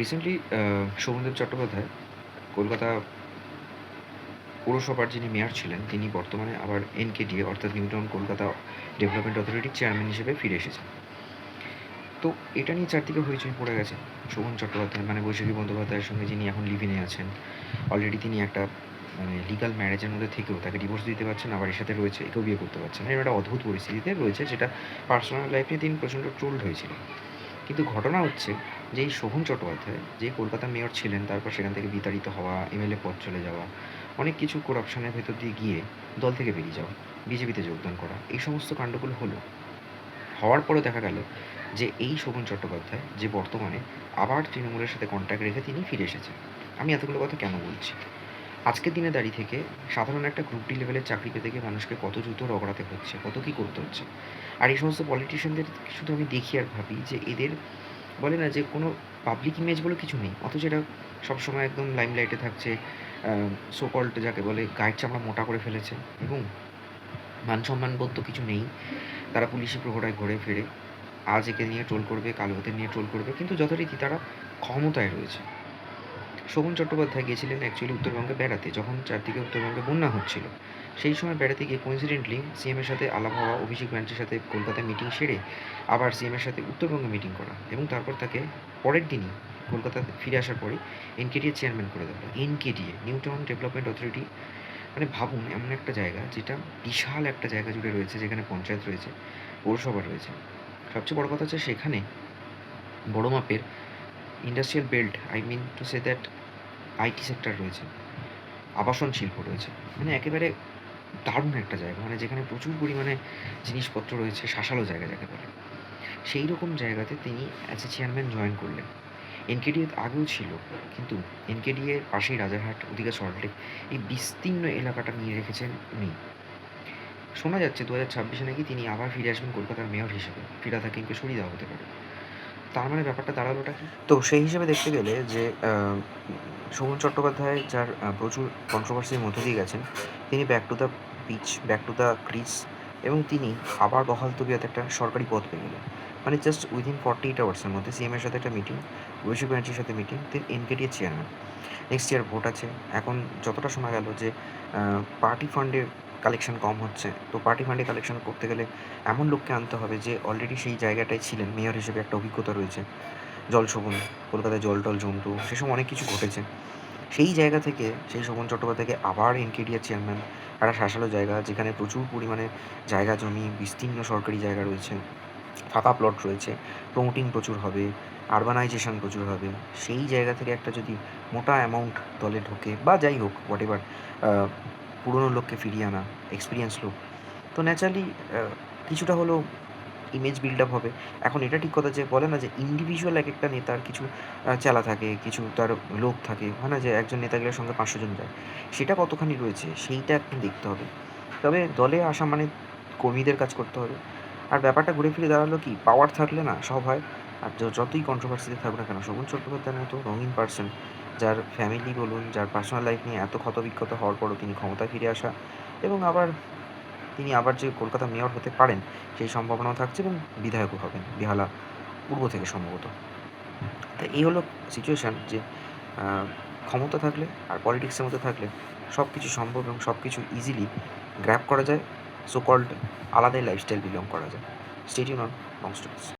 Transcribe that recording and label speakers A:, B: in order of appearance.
A: Recently Sovandeb Chattopadhyay Kolkata পৌরসভার যিনি mayor ছিলেন, তিনি বর্তমানে আবার এনকেডিএ অর্থাৎ নিউ টাউন কলকাতা ডেভেলপমেন্ট অথরিটির চেয়ারম্যান হিসেবে ফিরে এসেছেন। তো এটা নিয়ে চারদিকে হইচই পড়ে গেছে শোভন চট্টোপাধ্যায় মানে বৈশাখী বন্দ্যোপাধ্যায়ের সঙ্গে যিনি এখন লিভিনে আছেন। অলরেডি তিনি একটা মানে লিগাল ম্যারেজের মধ্যে থেকেও তাকে ডিভোর্স দিতে পারছেন, আবার এর সাথে রয়েছে, একেও বিয়ে করতে পারছেন এরকম একটা অদ্ভুত পরিস্থিতিতে রয়েছে, যেটা পার্সোনাল লাইফ নিয়ে তিনি প্রচণ্ড ট্রোলড হয়েছিল কিন্তু ঘটনা হচ্ছে যে এই শোভন চট্টোপাধ্যায়, যে কলকাতা মেয়র ছিলেন, তারপর সেখান থেকে বিতাড়িত হওয়া এমএলএ পদ চলে যাওয়া, অনেক কিছু করাপশনের ভেতর দিয়ে গিয়ে দল থেকে বেরিয়ে যাওয়া, বিজেপিতে যোগদান করা, এই সমস্ত কাণ্ডগুলো হলো। হওয়ার পরেও দেখা গেল যে এই শোভন চট্টোপাধ্যায় যে বর্তমানে আবার তৃণমূলের সাথে কন্ট্যাক্ট রেখে তিনি ফিরে এসেছেন। আমি এতগুলো কথা কেন বলছি? আজকের দিনে দাঁড়িয়ে থেকে সাধারণ একটা গ্রুপ ডি লেভেলের চাকরি পেতে গিয়ে মানুষকে কত জুতো রগড়াতে হচ্ছে, কত কী করতে হচ্ছে। আর এই সমস্ত পলিটিশিয়ানদের শুধু আমি দেখি আর ভাবি যে এদের বলে না যে কোনো পাবলিক ইমেজ বলে কিছু নেই, অথচ এরা সবসময় একদম লাইমলাইটে থাকছে সোকল্ট যাকে বলে গায়ের চামড়া মোটা করে ফেলেছে এবং মান সম্মান বোধ তো কিছু নেই। তারা পুলিশি প্রহরায় ঘুরে ফিরে, আজ একে নিয়ে ট্রোল করবে, কাল ওদের নিয়ে ট্রোল করবে, কিন্তু যথারীতি তারা ক্ষমতায় রয়েছে। শোভন চট্টোপাধ্যায় গিয়েছিলেন অ্যাকচুয়ালি উত্তরবঙ্গে বেড়াতে, যখন চারদিকে উত্তরবঙ্গে বন্যা হচ্ছিল। সেই সময় বেড়াতে গিয়ে কোইন্সিডেন্টলি সিএমের সাথে আলাপ হওয়া অভিষেক ব্যানার্জির সাথে কলকাতায় মিটিং সেরে আবার সিএমের সাথে উত্তরবঙ্গে মিটিং করা এবং তারপর তাকে পরের দিনই কলকাতা ফিরে আসার পরেই এনকেডিএ চেয়ারম্যান করে দেওয়া NKDA new town development authority মানে ভাবুন এমন একটা জায়গা যেটা বিশাল একটা জায়গা জুড়ে রয়েছে, যেখানে পঞ্চায়েত রয়েছে, পৌরসভা রয়েছে। সবচেয়ে বড় কথা হচ্ছে সেখানে বড় মাপের industrial belt I mean to say that IT sector রয়েছে, আবাসন শিল্প রয়েছে মানে একেবারে দারুণ একটা জায়গা মানে যেখানে প্রচুর পরিমাণে জিনিসপত্র রয়েছে, শাসালো জায়গা যাকে বলে। সেই রকম জায়গাতে তিনি অ্যাজ এ চেয়ারম্যান জয়েন করলেন। এনকেডিএ আগেও ছিল, কিন্তু এনকেডিএ পাশেই রাজারহাট, ওদিকে সল্টলেক এই বিস্তীর্ণ এলাকাটা নিয়ে রেখেছেন উনি। শোনা যাচ্ছে দু হাজার ছাব্বিশে নাকি তিনি আবার ফিরে আসবেন কলকাতার মেয়র হিসেবে, ফিরাদ হাকিমকে সরিয়ে দেওয়া হতে পারে। তার মানে ব্যাপারটা দাঁড়ালোটা কি? তো সেই হিসেবে দেখতে গেলে যে সুমন চট্টোপাধ্যায়, যার প্রচুর কন্ট্রোভার্সির মধ্য দিয়ে গেছেন, তিনি back to the pitch back to the crease এবং তিনি আবার বহাল তবিয়াতে একটা সরকারি পদ পেয়ে গেলেন। মানে জাস্ট উইদিন ফর্টি এইট আওয়ার্সের মধ্যে সিএমের সাথে একটা মিটিং অভিষেক ব্যানার্জির সাথে মিটিং দেন এনকেডিএর চেয়ারম্যান নেক্সট ইয়ার ভোট আছে। এখন যতটা শোনা গেল যে পার্টি ফান্ডের কালেকশন কম হচ্ছে। তো পার্টি ফান্ডে কালেকশন করতে গেলে এমন লোককে আনতে হবে যে অলরেডি সেই জায়গাটায় ছিলেন মেয়র হিসেবে একটা অভিজ্ঞতা রয়েছে। জল শোভন, কলকাতায় জল টল জমতো সেসব অনেক কিছু ঘটেছে। সেই জায়গা থেকে সেই শোভন চট্টোপাধ্যায়কে আবার এনকেডিয়ার চেয়ারম্যান, একটা শাসালো জায়গা যেখানে প্রচুর পরিমাণে জায়গা জমি, বিস্তীর্ণ সরকারি জায়গা রয়েছে, ফাঁকা প্লট রয়েছে প্রমোটিং প্রচুর হবে আরবানাইজেশন প্রচুর হবে। সেই জায়গা থেকে একটা যদি মোটা অ্যামাউন্ট দলে ঢোকে বা যাই হোক হোয়াট এভার পুরনো লোককে ফিরিয়ে আনা এক্সপিরিয়েন্স লোক তো ন্যাচারালি কিছুটা হলেও ইমেজ বিল্ড আপ হবে। এখন এটা ঠিক কথা যে বলে না যে ইন্ডিভিজুয়াল এক একটা নেতার কিছু চেলা থাকে, কিছু তার লোক থাকে, হয় না যে একজন নেতা নেতাগুলোর সঙ্গে পাঁচশো জন যায়। সেটা কতখানি রয়েছে, সেইটা এখন দেখতে হবে। তবে দলে আসা মানে কর্মীদের কাজ করতে হবে। আর ব্যাপারটা ঘুরে ফিরে দাঁড়াল কি পাওয়ার থাকলে না সব হয়। আর যতই কন্ট্রোভার্সিতে থাকুক না কেন, শোভন চট্টোপাধ্যায়ের মতো রঙিন পার্সন যার ফ্যামিলি বলুন, যার পার্সোনাল লাইফ নিয়ে এত ক্ষতবিক্ষত হওয়ার পরও তিনি ক্ষমতায় ফিরে আসা এবং আবার তিনি আবার যে কলকাতা মেয়র হতে পারেন, সেই সম্ভাবনাও থাকছে এবং বিধায়কও হবেন বেহালা পূর্ব থেকে সম্ভবত। তা এই হলো সিচুয়েশান যে ক্ষমতা থাকলে আর পলিটিক্সের মধ্যে থাকলে সব কিছু সম্ভব এবং সব কিছু ইজিলি গ্র্যাপ করা যায় সো কল্ড আলাদাই লাইফস্টাইল বিলং করা যায়। Stadium on long